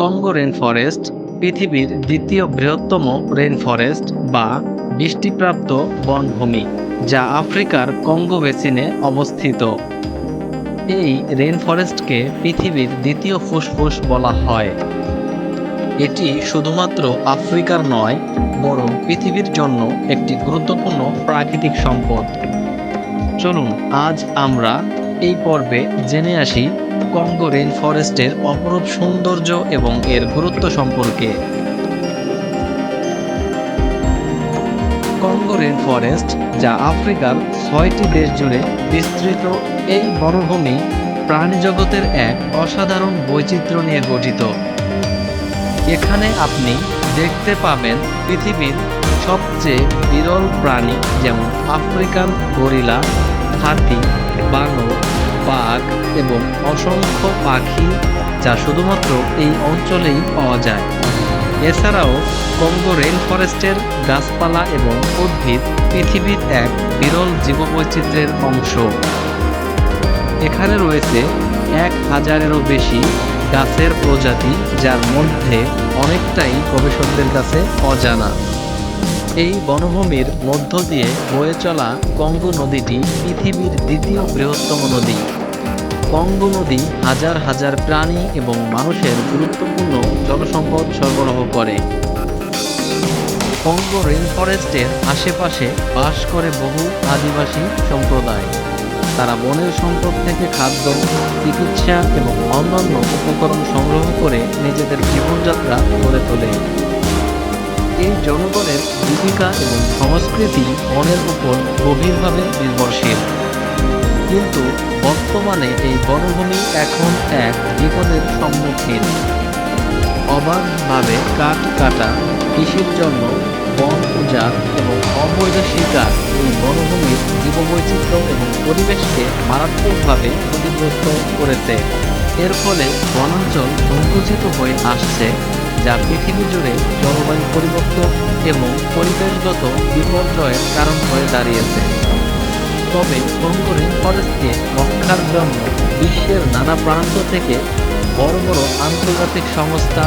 Congo rain forest পৃথিবীর দ্বিতীয় বৃহত্তম রেন ফরেস্ট বা বৃষ্টিপ্রাপ্ত বনভূমি, যা আফ্রিকার কঙ্গো বেসিনে অবস্থিত। এই রেন ফরেস্টকে পৃথিবীর দ্বিতীয় ফুসফুস বলা হয়। এটি শুধুমাত্র আফ্রিকার নয়, বরং পৃথিবীর জন্য একটি গুরুত্বপূর্ণ প্রাকৃতিক সম্পদ। চলুন, আজ আমরা এই পর্বে জেনে আসি কঙ্গো রেন ফরেস্টের অপরূপ সৌন্দর্য এবং এর গুরুত্ব সম্পর্কে। কঙ্গো রেন ফরেস্ট, যা আফ্রিকার ছয়টি দেশ জুড়ে বিস্তৃত, এই বনভূমি প্রাণীজগতের এক অসাধারণ বৈচিত্র্য নিয়ে গঠিত। এখানে আপনি দেখতে পাবেন পৃথিবীর সবচেয়ে বিরল প্রাণী যেমন আফ্রিকান গরিলা, হাতি বানর, বাঘ এবং অসংখ্য পাখি যা শুধুমাত্র এই অঞ্চলেই পাওয়া যায়। এছাড়াও কঙ্গো রেন ফরেস্টের গাছপালা এবং উদ্ভিদ পৃথিবীর এক বিরল জীববৈচিত্র্যের অংশ। এখানে রয়েছে এক হাজারেরও বেশি গাছের প্রজাতি, যার মধ্যে অনেকটাই গবেষকদের কাছে অজানা। এই বনভূমির মধ্য দিয়ে বয়ে চলা কঙ্গো নদীটি পৃথিবীর দ্বিতীয় বৃহত্তম নদী। কঙ্গো নদী হাজার হাজার প্রাণী এবং মানুষের গুরুত্বপূর্ণ জলসম্পদ সরবরাহ করে। কঙ্গো রেন ফরেস্টের আশেপাশে বাস করে বহু আদিবাসী সম্প্রদায়। তারা বনের সম্পদ থেকে খাদ্য, চিকিৎসা এবং অন্যান্য উপকরণ সংগ্রহ করে নিজেদের জীবনযাত্রা গড়ে তোলে। এই জনগণের জীবিকা এবং সংস্কৃতি বনের উপর গভীরভাবে নির্ভরশীল। কিন্তু বর্তমানে এই বনভূমি এখন এক বিপদের সম্মুখীন। অবাধভাবে কাঠ কাটা কৃষির জন্য বন উজাড় এবং অবৈধ শিকার এই বনভূমির জীববৈচিত্র্য এবং পরিবেশকে মারাত্মকভাবে ক্ষতিগ্রস্ত করেছে। এর ফলে বনাঞ্চল সংকুচিত হয়ে আসছে যা পৃথিবী জুড়ে জলবায়ু পরিবর্তন এবং পরিবেশগত বিপর্যয়ের কারণ হয়ে দাঁড়িয়েছে। তবে কঙ্গো ফরেস্টকে রক্ষার জন্য বিশ্বের নানা প্রান্ত থেকে বড় বড় আন্তর্জাতিক সংস্থা,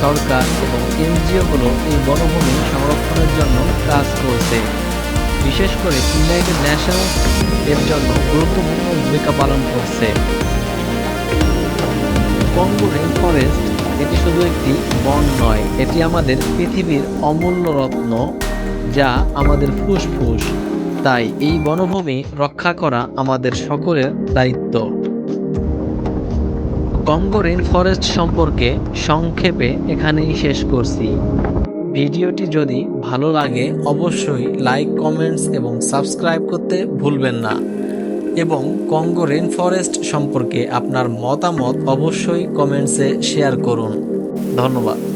সরকার এবং এনজিওগুলো এই বনভূমি সংরক্ষণের জন্য কাজ করছে। বিশেষ করে ইউনাইটেড নেশনস এর জন্য গুরুত্বপূর্ণ ভূমিকা পালন করছে। কঙ্গো রেন ফরেস্ট এটি শুধু একটি বন নয়, এটি আমাদের পৃথিবীর অমূল্য রত্ন যা আমাদের ফুসফুস। তাই এই বনভূমি রক্ষা করা আমাদের সকলের দায়িত্ব। কঙ্গো রেন ফরেস্ট সম্পর্কে সংক্ষেপে এখানেই শেষ করছি। ভিডিওটি যদি ভালো লাগে, অবশ্যই লাইক, কমেন্টস এবং সাবস্ক্রাইব করতে ভুলবেন না। এবং কঙ্গো রেন ফরেস্ট সম্পর্কে আপনার মতামত অবশ্যই কমেন্টসে শেয়ার করুন। ধন্যবাদ।